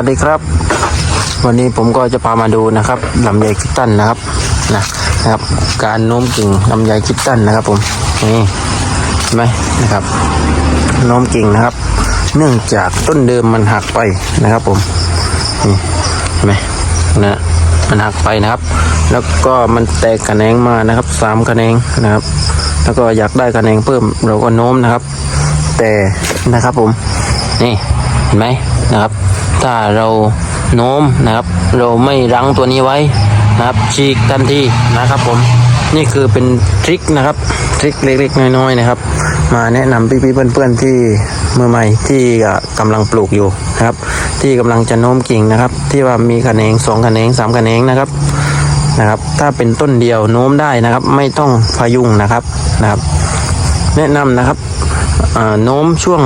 วัสดีครับ วันนี้ผมก็จะพามาดูนะครับลำไยคิตตันนะครับนะนะครับ การโน้มกิ่งลำไยคิตตันนะครับ ผมนี่เห็นไหมนะครับโน้มกิ่งนะครับ เนื่องจากต้นเดิมมันหักไปนะครับ ผมนี่เห็นไหมนะมันหักไปนะครับ แล้วก็มันแตกกระแนงมานะครับสามกระแนงนะครับ แล้วก็อยากได้กระแนงเพิ่มเราก็โน้มนะครับ แต่นะครับผมนี่เห็นไหมนะครับ ถ้าเราโน้มนะครับ เราไม่รั้งตัวนี้ไว้นะครับฉีกทันทีนะครับผมนี่คือเป็นทริคนะครับทริคเล็กๆน้อยๆนะครับ มาแนะนำพี่ๆเพื่อนๆที่มือใหม่ที่อะกำลังปลูกอยู่นะครับ ที่กำลังจะโน้มกิ่งนะครับ ที่ว่ามีขะแหนงสองขะแหนงสามขะแหนงนะครับนะครับ ถ้าเป็นต้นเดียวโน้มได้นะครับ ไม่ต้องพยุงนะครับนะครับ แนะนำนะครับโน้มช่วง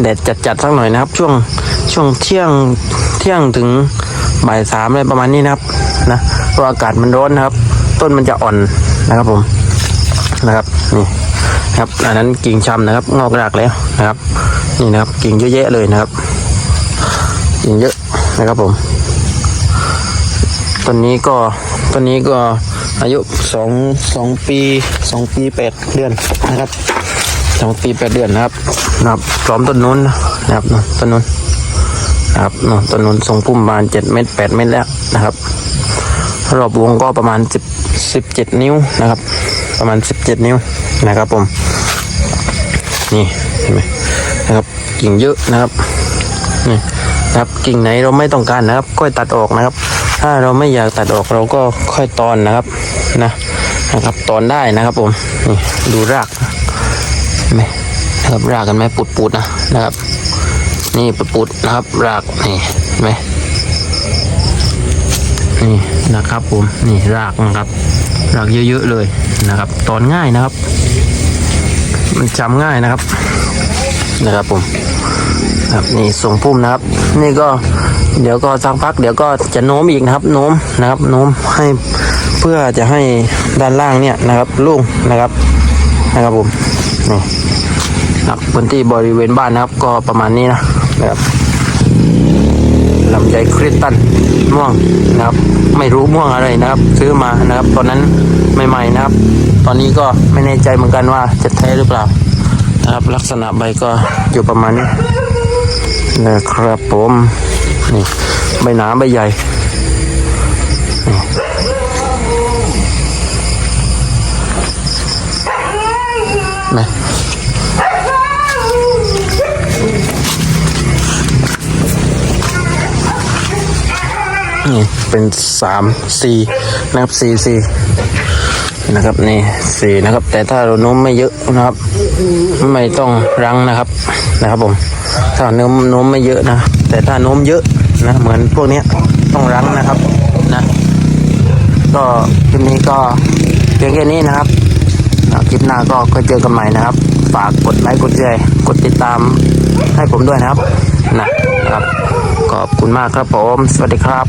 แดดจัดๆสักหน่อยนะครับ ช่วงช่วงเที่ยงเที่ยงถึงบ่ายสามอะไรประมาณนี้นะครับนะเพราะอากาศมันร้อนนะครับ ต้นมันจะอ่อนนะครับผมนะครับนี่ครับอันนั้นกิ่งชำนะครับ งอกรากแล้วนะครับ นี่นะครับกิ่งเยอะแยะเลยนะครับ กิ่งเยอะนะครับผมต้นนี้ก็ต้นนี้ก็อายุสองสองปีสองปีแปดเดือนนะครับ สองปีแปดเดือนนะครับนะครับพร้อมต้นนู้นนะครับต้นนู้นนะครับต้นนู้นทรงพุ่มประมาณเจ็ดเมตรแปดเมตรแล้วนะครับรอบวงก็ประมาณสิบสิบเจ็ดนิ้วนะครับ ประมาณสิบเจ็ดนิ้วนะครับผมนี่เห็นไหมนะครับกิ่งเยอะนะครับนี่นะครับกิ่งไหนเราไม่ต้องการนะครับก็ตัดออกนะครับ ถ้าเราไม่อยากตัดออกเราก็ค่อยตอนนะครับนะนะครับตอนได้นะครับผมนี่ดูราก ห็นไหมนะครับรากกันไหมปุดๆนะนะครับ นี่ปุดๆนะครับ รากนี่เห็นไหมนี่นะครับผมนี่รากนะครับ รากเยอะๆเลยนะครับ ตอนง่ายนะครับ มันจำง่ายนะครับนะครับผมครับนี่ส่งพุ่มนะครับ นี่ก็เดี๋ยวก็สักพัก เดี๋ยวก็จะโน้มอีกนะครับ โน้มนะครับ โน้มให้เพื่อจะให้ด้านล่างเนี่ยนะครับลุ่งนะครับนะครับผม นี่ครับพื้นที่บริเวณบ้านนะครับ ก็ประมาณนี้นะนะครับลำไยคริสตันม่วงนะครับ ไม่รู้ม่วงอะไรนะครับ ซื้อมานะครับ ตอนนั้นใหม่ๆนะครับ ตอนนี้ก็ไม่แน่ใจเหมือนกันว่าจะแท้หรือเปล่านะครับ ลักษณะใบก็อยู่ประมาณนี้นะครับผมนี่ใบหนาใบใหญ่ นี่นะนี่เป็นสามสี่นะครับสี่สี่นะครับนี่สี่นะครับ แต่ถ้าเราโน้มไม่เยอะนะครับ ไม่ต้องรั้งนะครับนะครับผม ถ้าโน้มโน้มไม่เยอะนะ แต่ถ้าน้มเยอะนะเหมือนพวกเนี้ยต้องรั้งนะครับนะ ก็คลิปนี้ก็เพียงแค่นี้นะครับ คลิปหน้าก็ค่อยเจอกันใหม่นะครับ ฝากกดไลค์กดแชร์กดติดตามให้ผมด้วยนะครับนะนะครับ ขอบคุณมากครับผม สวัสดีครับ